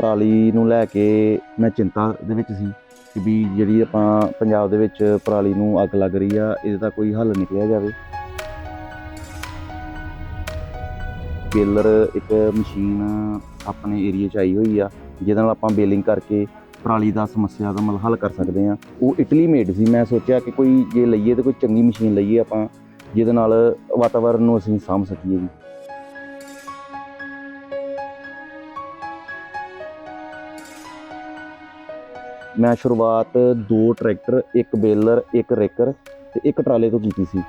ਪਰਾਲੀ ਨੂੰ ਲੈ ਕੇ ਮੈਂ ਚਿੰਤਾ ਦੇ ਵਿੱਚ ਸੀ ਕਿ ਵੀ ਜਿਹੜੀ ਆਪਾਂ ਪੰਜਾਬ ਦੇ ਵਿੱਚ ਪਰਾਲੀ ਨੂੰ ਅੱਗ ਲੱਗ ਰਹੀ ਆ, ਇਹਦਾ ਕੋਈ ਹੱਲ ਨਿਕਲਿਆ ਜਾਵੇ। ਬੇਲਰ ਇੱਕ ਮਸ਼ੀਨ ਆਪਣੇ ਏਰੀਆ 'ਚ ਆਈ ਹੋਈ ਆ, ਜਿਹਦੇ ਨਾਲ ਆਪਾਂ ਬੇਲਿੰਗ ਕਰਕੇ ਪਰਾਲੀ ਦਾ ਸਮੱਸਿਆ ਦਾ ਮਤਲਬ ਹੱਲ ਕਰ ਸਕਦੇ ਆ। ਉਹ ਇਟਲੀ ਮੇਡ ਸੀ, ਮੈਂ ਸੋਚਿਆ ਕਿ ਕੋਈ ਜੇ ਲਈਏ ਤਾਂ ਕੋਈ ਚੰਗੀ ਮਸ਼ੀਨ ਲਈਏ ਆਪਾਂ, ਜਿਹਦੇ ਨਾਲ ਵਾਤਾਵਰਨ ਨੂੰ ਅਸੀਂ ਸਾਂਭ ਸਕੀਏ ਜੀ। ਮੈਂ ਸ਼ੁਰੂਆਤ ਦੋ ਟਰੈਕਟਰ, ਇੱਕ ਬੇਲਰ, ਇੱਕ ਰੇਕਰ ਤੇ ਇੱਕ ਟਰਾਲੇ ਤੋਂ ਕੀਤੀ ਸੀ।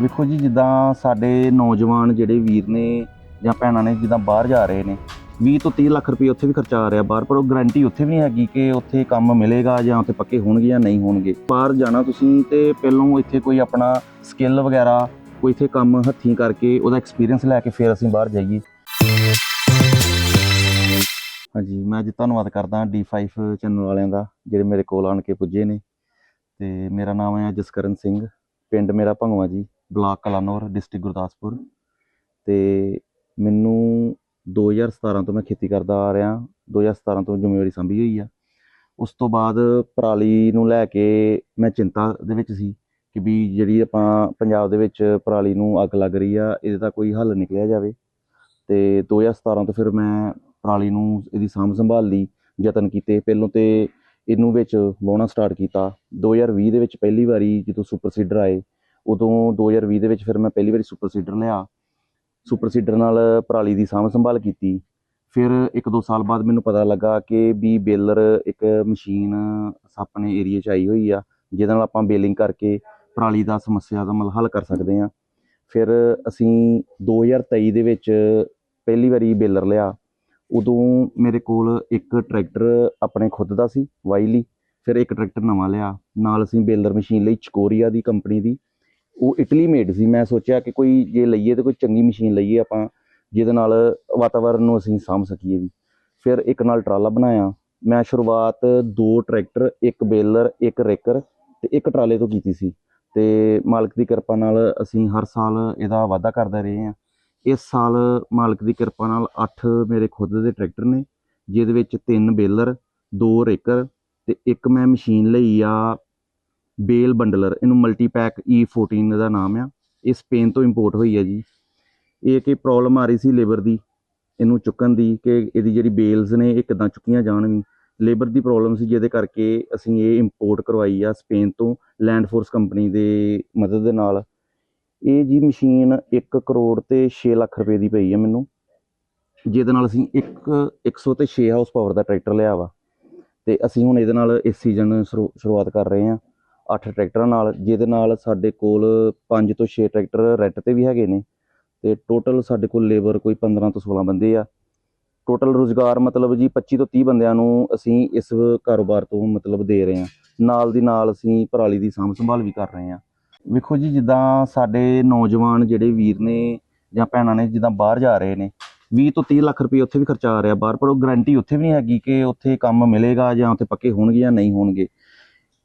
ਵੇਖੋ ਜੀ, ਜਿੱਦਾਂ ਸਾਡੇ ਨੌਜਵਾਨ ਜਿਹੜੇ ਵੀਰ ਨੇ ਜਾਂ ਭੈਣਾਂ ਨੇ ਜਿੱਦਾਂ ਬਾਹਰ ਜਾ ਰਹੇ ਨੇ 20 ਤੋਂ 30 ਲੱਖ ਰੁਪਏ ਉੱਥੇ ਵੀ ਖਰਚਾ ਆ ਰਿਹਾ ਬਾਹਰ, ਪਰ ਉਹ ਗਾਰੰਟੀ ਉੱਥੇ ਵੀ ਨਹੀਂ ਹੈਗੀ ਕਿ ਉੱਥੇ ਕੰਮ ਮਿਲੇਗਾ ਜਾਂ ਉੱਥੇ ਪੱਕੇ ਹੋਣਗੇ ਜਾਂ ਨਹੀਂ ਹੋਣਗੇ। ਬਾਹਰ ਜਾਣਾ ਤੁਸੀਂ ਤੇ ਪਹਿਲੋਂ ਇੱਥੇ ਕੋਈ ਆਪਣਾ ਸਕਿੱਲ ਵਗੈਰਾ, ਕੋਈ ਇੱਥੇ ਕੰਮ ਹੱਥੀਂ ਕਰਕੇ ਉਹਦਾ ਐਕਸਪੀਰੀਅੰਸ ਲੈ ਕੇ ਫਿਰ ਅਸੀਂ ਬਾਹਰ ਜਾਈਏ। ਹਾਂਜੀ, ਮੈਂ ਅੱਜ ਧੰਨਵਾਦ ਕਰਦਾ D5 ਚੈਨਲ ਵਾਲਿਆਂ ਦਾ, ਜਿਹੜੇ ਮੇਰੇ ਕੋਲ ਆਣ ਕੇ ਪੁੱਜੇ ਨੇ। ਤੇ ਮੇਰਾ ਨਾਮ ਹੈ ਜਸਕਰਨ ਸਿੰਘ, ਪਿੰਡ ਮੇਰਾ ਭੰਗਵਾ ਜੀ, ਬਲਾਕ ਕਲਾਨੌਰ, ਡਿਸਟ੍ਰਿਕਟ ਗੁਰਦਾਸਪੁਰ। ਤੇ ਮੈਨੂੰ 2017 ਤੋਂ ਮੈਂ ਖੇਤੀ ਕਰਦਾ ਆ ਰਿਹਾ 2017 ਤੋਂ ਜ਼ਿੰਮੇਵਾਰੀ ਸੰਭੀ ਹੋਈ ਆ। ਉਸ ਤੋਂ ਬਾਅਦ ਪਰਾਲੀ ਨੂੰ ਲੈ ਕੇ ਮੈਂ ਚਿੰਤਾ ਦੇ ਵਿੱਚ ਸੀ ਕਿ ਵੀ ਜਿਹੜੀ ਆਪਾਂ ਪੰਜਾਬ ਦੇ ਵਿੱਚ ਪਰਾਲੀ ਨੂੰ ਅੱਗ ਲੱਗ ਰਹੀ ਆ, ਇਹਦਾ ਕੋਈ ਹੱਲ ਨਿਕਲਿਆ ਜਾਵੇ। ਤੇ 2017 ਤੋਂ ਫਿਰ ਮੈਂ ਪਰਾਲੀ ਨੂੰ ਇਹਦੀ ਸਾਂਭ ਸੰਭਾਲ ਲਈ, ਯਤਨ ਕੀਤੇ। ਪਹਿਲੋਂ ਤੇ ਇਹਨੂੰ ਵਿੱਚ ਵਾਹੁਣਾ ਸਟਾਰਟ ਕੀਤਾ। 2020 ਦੇ ਵਿੱਚ ਪਹਿਲੀ ਵਾਰੀ ਜਦੋਂ ਸੁਪਰ ਸੀਡਰ ਆਏ, ਉਦੋਂ 2020 ਦੇ ਵਿੱਚ ਫਿਰ ਮੈਂ ਪਹਿਲੀ ਵਾਰੀ ਸੁਪਰ ਸੀਡਰ ਲਿਆ। ਸੁਪਰ ਸੀਡਰ ਨਾਲ ਪਰਾਲੀ ਦੀ ਸਾਂਭ ਸੰਭਾਲ ਕੀਤੀ। ਫਿਰ ਇੱਕ ਦੋ ਸਾਲ ਬਾਅਦ ਮੈਨੂੰ ਪਤਾ ਲੱਗਾ ਕਿ ਵੀ ਬੇਲਰ ਇੱਕ ਮਸ਼ੀਨ ਆਪਣੇ ਏਰੀਆ 'ਚ ਆਈ ਹੋਈ ਆ, ਜਿਹਦੇ ਨਾਲ ਆਪਾਂ ਬੇਲਿੰਗ ਕਰਕੇ ਪਰਾਲੀ ਦਾ ਸਮੱਸਿਆ ਦਾ ਮਤਲਬ ਹੱਲ ਕਰ ਸਕਦੇ ਆ ਫਿਰ ਅਸੀਂ 2023 ਦੇ ਵਿੱਚ ਪਹਿਲੀ ਵਾਰੀ ਬੇਲਰ ਲਿਆ। ਉਦੋਂ ਮੇਰੇ ਕੋਲ ਇੱਕ ਟਰੈਕਟਰ ਆਪਣੇ ਖੁਦ ਦਾ ਸੀ ਵਾਈ ਲਈ ਫਿਰ ਇੱਕ ਟਰੈਕਟਰ ਨਵਾਂ ਲਿਆ। ਨਾਲ ਅਸੀਂ ਬੇਲਰ ਮਸ਼ੀਨ ਲਈ ਚਕੋਰੀਆ ਦੀ ਕੰਪਨੀ ਦੀ ਉਹ ਇਟਲੀ ਮੇਡ ਸੀ। ਮੈਂ ਸੋਚਿਆ ਕਿ ਕੋਈ ਜੇ ਲਈਏ ਤਾਂ ਕੋਈ ਚੰਗੀ ਮਸ਼ੀਨ ਲਈਏ ਆਪਾਂ, ਜਿਹਦੇ ਨਾਲ ਵਾਤਾਵਰਨ ਨੂੰ ਅਸੀਂ ਸਾਂਭ ਸਕੀਏ ਵੀ। ਫਿਰ ਇੱਕ ਨਾਲ ਟਰਾਲਾ ਬਣਾਇਆ। ਮੈਂ ਸ਼ੁਰੂਆਤ ਦੋ ਟਰੈਕਟਰ, ਇੱਕ ਬੇਲਰ, ਇੱਕ ਰੇਕਰ ਤੇ ਇੱਕ ਟਰਾਲੇ ਤੋਂ ਕੀਤੀ ਸੀ। ਤੇ ਮਾਲਕ ਦੀ ਕਿਰਪਾ ਨਾਲ ਅਸੀਂ ਹਰ ਸਾਲ ਇਹਦਾ ਵਾਧਾ ਕਰਦੇ ਰਹੇ ਹਾਂ। ਇਸ ਸਾਲ ਮਾਲਕ ਦੀ ਕਿਰਪਾ ਨਾਲ 8 ਮੇਰੇ ਖੁਦ ਦੇ ਟਰੈਕਟਰ ਨੇ, ਜਿਹਦੇ ਵਿੱਚ ਤਿੰਨ ਬੇਲਰ, ਦੋ ਰੇਕਰ ਤੇ ਇੱਕ ਮੈਂ ਮਸ਼ੀਨ ਲਈ ਆ ਬੇਲ ਬੰਡਲਰ, ਇਹਨੂੰ ਮਲਟੀਪੈਕ E14 ਦਾ ਨਾਮ ਆ। ਇਹ ਸਪੇਨ ਤੋਂ ਇੰਪੋਰਟ ਹੋਈ ਹੈ ਜੀ। ਇਹ ਕਿ ਪ੍ਰੋਬਲਮ ਆ ਰਹੀ ਸੀ ਲੇਬਰ ਦੀ, ਇਹਨੂੰ ਚੁੱਕਣ ਦੀ ਕਿ ਇਹਦੀ ਜਿਹੜੀ ਬੇਲਸ ਨੇ ਇਹ ਕਿਦਾਂ ਚੁੱਕੀਆਂ ਜਾਣਗੀਆਂ। ਲੇਬਰ ਦੀ ਪ੍ਰੋਬਲਮ ਸੀ ਜਿਹਦੇ ਕਰਕੇ ਅਸੀਂ ਇਹ ਇੰਪੋਰਟ ਕਰਵਾਈ ਆ ਸਪੇਨ ਤੋਂ ਲੈਂਡ ਫੋਰਸ ਕੰਪਨੀ ਦੇ ਮਦਦ ਦੇ ਨਾਲ। ਇਹ ਜੀ ਮਸ਼ੀਨ 1 ਕਰੋੜ ਤੇ 6 ਲੱਖ ਰੁਪਏ ਦੀ ਪਈ ਆ ਮੈਨੂੰ। ਜਿਹਦੇ ਨਾਲ ਅਸੀਂ ਇੱਕ 100 ਤੇ 6 ਹਾਊਸ ਪਾਵਰ ਦਾ ਟਰੈਕਟਰ ਲਿਆ ਵਾ। ਤੇ ਅਸੀਂ ਹੁਣ ਇਹਦੇ ਨਾਲ ਇਸ ਸੀਜ਼ਨ ਸ਼ੁਰੂਆਤ ਕਰ ਰਹੇ ਹਾਂ 8 ਟਰੈਕਟਰਾਂ ਨਾਲ, ਜਿਹਦੇ ਨਾਲ ਸਾਡੇ ਕੋਲ 5 ਤੋਂ 6 ਟਰੈਕਟਰ ਰੈਂਟ ਤੇ ਵੀ ਹੈਗੇ ਨੇ ਤੇ ਟੋਟਲ ਸਾਡੇ ਕੋਲ ਲੇਬਰ ਕੋਈ 15 ਤੋਂ 16 ਬੰਦੇ ਆ। ਟੋਟਲ ਰੋਜ਼ਗਾਰ ਮਤਲਬ ਜੀ 25 ਤੋਂ 30 ਬੰਦਿਆਂ ਨੂੰ ਅਸੀਂ ਇਸ ਕਾਰੋਬਾਰ ਤੋਂ ਮਤਲਬ ਦੇ ਰਹੇ ਹਾਂ। ਨਾਲ ਦੀ ਨਾਲ ਅਸੀਂ ਪਰਾਲੀ ਦੀ ਸਾਂਭ ਸੰਭਾਲ ਵੀ ਕਰ ਰਹੇ ਹਾਂ। ਵੇਖੋ ਜੀ, ਜਿੱਦਾਂ ਸਾਡੇ ਨੌਜਵਾਨ ਜਿਹੜੇ ਵੀਰ ਨੇ ਜਾਂ ਭੈਣਾਂ ਨੇ ਜਿੱਦਾਂ ਬਾਹਰ ਜਾ ਰਹੇ ਨੇ 20 ਤੋਂ 30 ਲੱਖ ਰੁਪਏ ਉੱਥੇ ਵੀ ਖਰਚਾ ਆ ਰਿਹਾ ਬਾਹਰ, ਪਰ ਉਹ ਗਾਰੰਟੀ ਉੱਥੇ ਵੀ ਨਹੀਂ ਹੈਗੀ ਕਿ ਉੱਥੇ ਕੰਮ ਮਿਲੇਗਾ ਜਾਂ ਉੱਥੇ ਪੱਕੇ ਹੋਣਗੇ ਜਾਂ ਨਹੀਂ ਹੋਣਗੇ।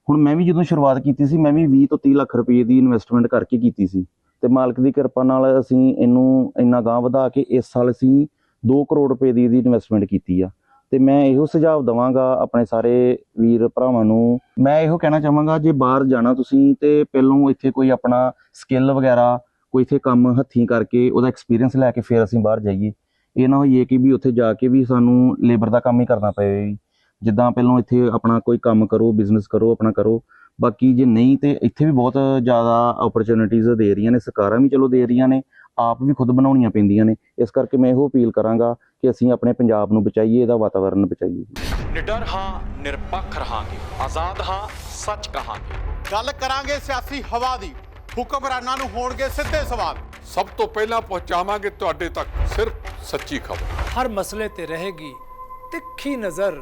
ਹੁਣ ਮੈਂ ਵੀ ਜਦੋਂ ਸ਼ੁਰੂਆਤ ਕੀਤੀ ਸੀ, ਮੈਂ ਵੀ 20 ਤੋਂ 30 ਲੱਖ ਰੁਪਏ ਦੀ ਇਨਵੈਸਟਮੈਂਟ ਕਰਕੇ ਕੀਤੀ ਸੀ। ਤੇ ਮਾਲਕ ਦੀ ਕਿਰਪਾ ਨਾਲ ਅਸੀਂ ਇਹਨੂੰ ਇੰਨਾ ਗਾਂ ਵਧਾ ਕੇ ਇਸ ਸਾਲ ਅਸੀਂ 2 ਕਰੋੜ ਰੁਪਏ ਦੀ ਇਹਦੀ ਇਨਵੈਸਟਮੈਂਟ ਕੀਤੀ ਆ। ਤੇ ਮੈਂ ਇਹੋ ਸੁਝਾਅ ਦਵਾਂਗਾ ਆਪਣੇ ਸਾਰੇ ਵੀਰ ਭਰਾਵਾਂ ਨੂੰ। ਮੈਂ ਇਹੋ ਕਹਿਣਾ ਚਾਹਾਂਗਾ, ਜੇ ਬਾਹਰ ਜਾਣਾ ਤੁਸੀਂ ਤੇ ਪਹਿਲੋਂ ਇੱਥੇ ਕੋਈ ਆਪਣਾ ਸਕਿੱਲ ਵਗੈਰਾ, ਕੋਈ ਇੱਥੇ ਕੰਮ ਹੱਥੀਂ ਕਰਕੇ ਉਹਦਾ ਐਕਸਪੀਰੀਅੰਸ ਲੈ ਕੇ ਫਿਰ ਅਸੀਂ ਬਾਹਰ ਜਾਈਏ। ਇਹ ਨਾ ਹੋਈਏ ਕਿ ਵੀ ਉੱਥੇ ਜਾ ਕੇ ਵੀ ਸਾਨੂੰ ਲੇਬਰ ਦਾ ਕੰਮ ਹੀ ਕਰਨਾ ਪਵੇ ਜੀ। ਜਿੱਦਾਂ ਪਹਿਲੋਂ ਇੱਥੇ ਆਪਣਾ ਕੋਈ ਕੰਮ ਕਰੋ ਬਿਜ਼ਨਸ ਕਰੋ ਆਪਣਾ ਕਰੋ। ਬਾਕੀ ਜੇ ਨਹੀਂ ਤੇ ਇੱਥੇ ਵੀ ਬਹੁਤ ਜ਼ਿਆਦਾ ਓਪਰਚੁਨਿਟੀਜ਼ ਦੇ ਰਹੀਆਂ ਨੇ ਸਰਕਾਰਾਂ ਵੀ ਚਲੋ ਦੇ ਰਹੀਆਂ ਨੇ ਆਪ ਵੀ ਖੁਦ ਬਣਾਉਣੀਆਂ ਪੈਂਦੀਆਂ ਨੇ। ਇਸ ਕਰਕੇ ਮੈਂ ਇਹੋ ਅਪੀਲ ਕਰਾਂਗਾ ਕਿ ਅਸੀਂ ਆਪਣੇ ਪੰਜਾਬ ਨੂੰ ਬਚਾਈਏ ਇਹਦਾ ਵਾਤਾਵਰਨ ਬਚਾਈਏ। ਨਿਡਰ ਹਾਂ ਨਿਰਪੱਖ ਰਹਾਂਗੇ। ਆਜ਼ਾਦ ਹਾਂ ਸੱਚ ਕਹਾਂਗੇ। ਗੱਲ ਕਰਾਂਗੇ ਸਿਆਸੀ ਹਵਾ ਦੀ। ਹੁਕਮਰਾਨਾਂ ਨੂੰ ਹੋਣਗੇ ਸਿੱਧੇ ਸਵਾਲ। ਸਭ ਤੋਂ ਪਹਿਲਾਂ ਪਹੁੰਚਾਵਾਂਗੇ ਤੁਹਾਡੇ ਤੱਕ ਸਿਰਫ ਸੱਚੀ ਖਬਰ। ਹਰ ਮਸਲੇ ਤੇ ਰਹੇਗੀ ਤਿੱਖੀ ਨਜ਼ਰ।